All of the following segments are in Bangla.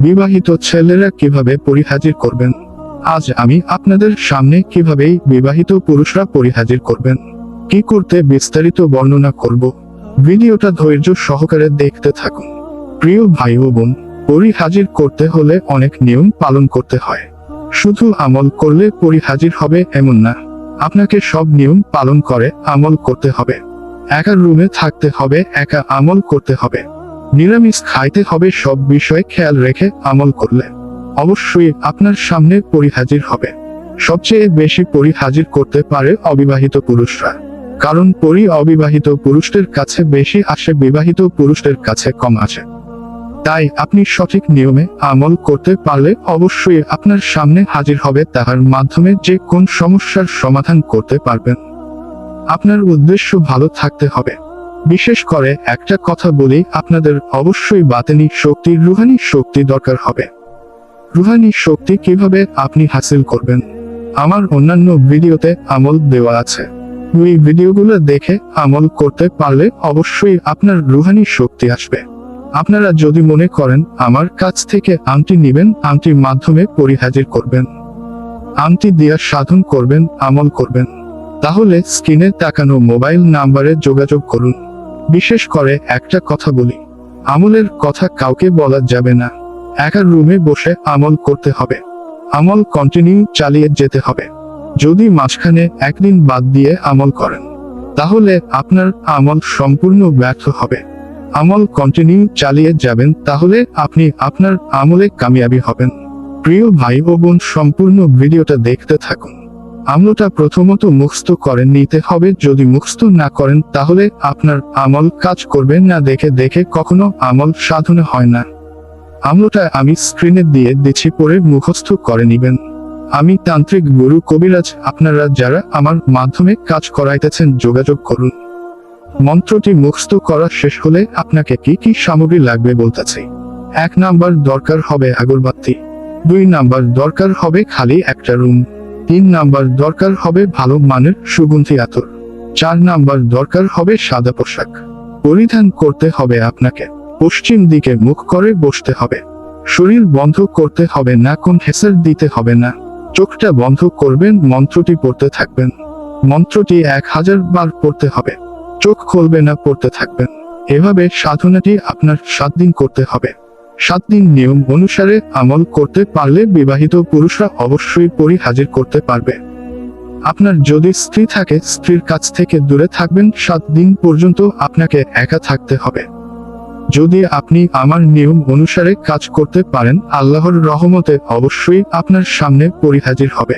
বিবাহিত ছেলেরা কীভাবে পরিহাজির করবেন? আজ আমি আপনাদের সামনে কীভাবে বিবাহিত পুরুষরা পরিহাজির করবেন? কি করতে বিস্তারিত বর্ণনা করব? ভিডিওটা ধৈর্য সহকারে দেখতে থাকুন। প্রিয় ভাই ও বোন, পরিহাজির করতে হলে অনেক নিয়ম পালন করতে হয়। শুধু আমল করলে পরিহাজির হবে এমন না, আপনাকে সব নিয়ম পালন করে আমল করতে হবে। একা রুমে থাকতে হবে, একা আমল করতে হবে। নিরামিষ খাইতে হবে সব বিষয়ে খেয়াল রেখে আমল করলে অবশ্যই আপনার সামনে পরিহাজির হবে। সবচেয়ে বেশি পরিহাজির করতে পারে অবিবাহিত পুরুষরা। কারণ পরি অবিবাহিত পুরুষদের কাছে বেশি আসে, বিবাহিত পুরুষদের কাছে কম আসে। তাই আপনি সঠিক নিয়মে আমল করতে পারলে অবশ্যই আপনার সামনে হাজির হবে তাহার মাধ্যমে যে কোন সমস্যার সমাধান করতে পারবেন। আপনার উদ্দেশ্য ভালো থাকতে হবে। বিশেষ করে একটা কথা বলি, আপনাদের অবশ্যই বাতেনি শক্তি রুহানি শক্তি দরকার হবে। রুহানি শক্তি কীভাবে আপনি হাসিল করবেন? আমার অন্যান্য ভিডিওতে আমল দেওয়া আছে। ওই ভিডিওগুলো দেখে আমল করতে পারলে অবশ্যই আপনার রুহানি শক্তি আসবে। আপনারা যদি মনে করেন, আমার কাছ থেকে আংটি নিবেন, আংটির মাধ্যমে পরিহাজির করবেন। আংটি দিয়া সাধন করবেন, আমল করবেন। তাহলে স্ক্রিনে তাকানো মোবাইল নাম্বারে যোগাযোগ করুন। বিশেষ করে একটা কথা বলি। আমলের কথা কাউকে বলা যাবে না। একা রুমে বসে আমল করতে হবে। আমল কন্টিনিউ চালিয়ে যেতে হবে। যদি মাঝখানে একদিন বাদ দিয়ে আমল করেন, তাহলে আপনার আমল সম্পূর্ণ ব্যর্থ হবে। আমল কন্টিনিউ চালিয়ে যাবেন, তাহলে আপনি আপনার আমলে কামিয়াবি হবেন। প্রিয় ভাই ও বোন, সম্পূর্ণ ভিডিওটা দেখতে থাকুন। আমলটা প্রথমত মুখস্থ করে নিতে হবে। যদি মুখস্থ না করেন, তাহলে আপনার আমল কাজ করবেন না। দেখে দেখে কখনো আমল সাধনে হয় না। আমলটা আমি স্ক্রিনে দিয়ে দিচ্ছি পরে মুখস্থ করে নিবেন। আমি তান্ত্রিক গুরু কবিরাজ, আপনারা যারা আমার মাধ্যমে কাজ করাইতেছেন, যোগাযোগ করুন। মন্ত্রটি মুখস্থ করা শেষ হলে আপনাকে কি কি সামগ্রী লাগবে বলতেছি। এক নাম্বার দরকার হবে আগরবাতি। দুই নাম্বার দরকার হবে খালি একটা রুম। তিন নাম্বার দরকার হবে ভালো মানের সুগন্ধি আতর। চার নাম্বার দরকার হবে সাদা পোশাক। পরিধান করতে হবে আপনাকে। পশ্চিম দিকে মুখ করে বসতে হবে। শরীর বন্ধ করতে হবে না, কোন হেসার দিতে হবে না। চোখটা বন্ধ করবেন, মন্ত্রটি পড়তে থাকবেন। মন্ত্রটি এক হাজার বার পড়তে হবে। চোখ খুলবে না, পড়তে থাকবেন। এভাবে সাধনাটি আপনার সাত দিন করতে হবে। সাত দিন নিয়ম অনুসারে আমল করতে পারলে বিবাহিত পুরুষরা অবশ্যই পরি হাজির করতে পারবে। আপনার যদি স্ত্রী থাকে, স্ত্রীর কাছ থেকে দূরে থাকবেন, সাত দিন পর্যন্ত আপনাকে একা থাকতে হবে। যদি আপনি আমার নিয়ম অনুসারে কাজ করতে পারেন, আল্লাহর রহমতে অবশ্যই আপনার সামনে পরিহাজির হবে।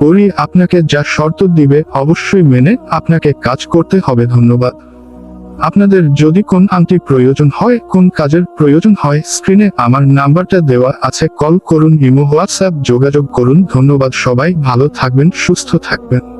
পরি আপনাকে যা শর্ত দিবে, অবশ্যই মেনে আপনাকে কাজ করতে হবে। ধন্যবাদ। আপনাদের যদি কোন আংটি প্রয়োজন হয়, কোন কাজের প্রয়োজন হয় স্ক্রিনে আমার নাম্বারটা দেওয়া আছে। কল করুন, ইমো, হোয়াটসঅ্যাপ যোগাযোগ করুন। ধন্যবাদ সবাই, ভালো থাকবেন, সুস্থ থাকবেন।